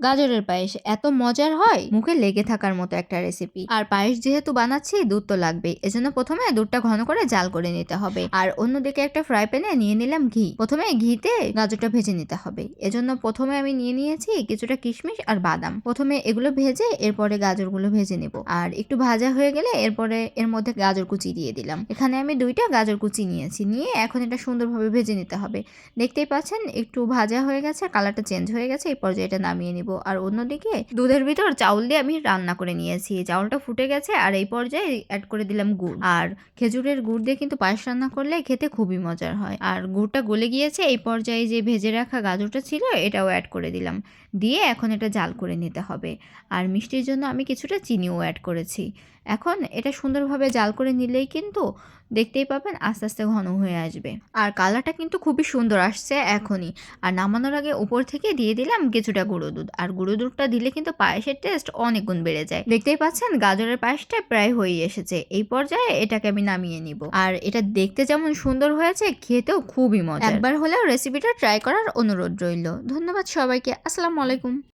গাজরের পায়েস এত মজার হয়। মুখে লেগে থাকার মতো একটা রেসিপি আর পায়েস যেহেতু বানাচ্ছি দুধ তো লাগবেই। এজন্য প্রথমে দুধটা ঘন করে জাল করে নিতে হবে। আর অন্যদিকে একটা ফ্রাই প্যানে নিয়ে নিলাম ঘি। প্রথমে ঘিতে গাজরটা ভেজে নিতে হবে। এজন্য প্রথমে আমি নিয়ে নিয়েছি কিছুটা কিশমিশ আর বাদাম। প্রথমে এগুলো ভেজে এরপরে গাজরগুলো ভেজে নেব। আর একটু ভাজা হয়ে গেলে এরপরে এর মধ্যে গাজর কুচি দিয়ে দিলাম। এখানে আমি দুইটা গাজর কুচি নিয়েছি। নিয়ে এখন এটা সুন্দরভাবে ভেজে নিতে হবে। দেখতেই পাচ্ছেন একটু ভাজা হয়ে গেছে কালারটা চেঞ্জ হয়ে গেছে এই পর্যায়ে এটা নামিয়ে নিব। আর অন্যদিকে দুধের ভিতর চাউল দিয়ে আমি রান্না করে নিয়েছি। চাউলটা ফুটে গেছে আর এই পর্যায়ে অ্যাড করে দিলাম গুড়। আর খেজুরের গুড় দিয়ে কিন্তু পায়েস রান্না করলে খেতে খুবই মজার হয়। আর গুড়টা গলে গিয়েছে, এই পর্যায়ে যে ভেজে রাখা গাজরটা ছিল, এটাও অ্যাড করে দিলাম। দিয়ে এখন এটা জাল করে নিতে হবে। আর মিষ্টির জন্য আমি কিছুটা চিনিও অ্যাড করেছি। এখন এটা সুন্দরভাবে জাল করে নিলেই কিন্তু দেখতেই পাবেন আস্তে আস্তে ঘন হয়ে আসবে। আর কালারটা কিন্তু খুবই সুন্দর আসছে এখনই। আর নামানোর আগে উপর থেকে দিয়ে দিলাম কিছুটা গুঁড়ো দুধ। আর গুঁড়ো দুধটা দিলে কিন্তু পায়েসের টেস্ট অনেক গুণ বেড়ে যায়। দেখতেই পাচ্ছেন গাজরের পায়েসটা প্রায় হয়ে এসেছে। এই পর্যায়ে এটাকে আমি নামিয়ে নিব। আর এটা দেখতে যেমন সুন্দর হয়েছে, খেতেও খুবই মজা একবার হলেও রেসিপিটা ট্রাই করার অনুরোধ রইল। ধন্যবাদ সবাইকে। আসসালামু আলাইকুম।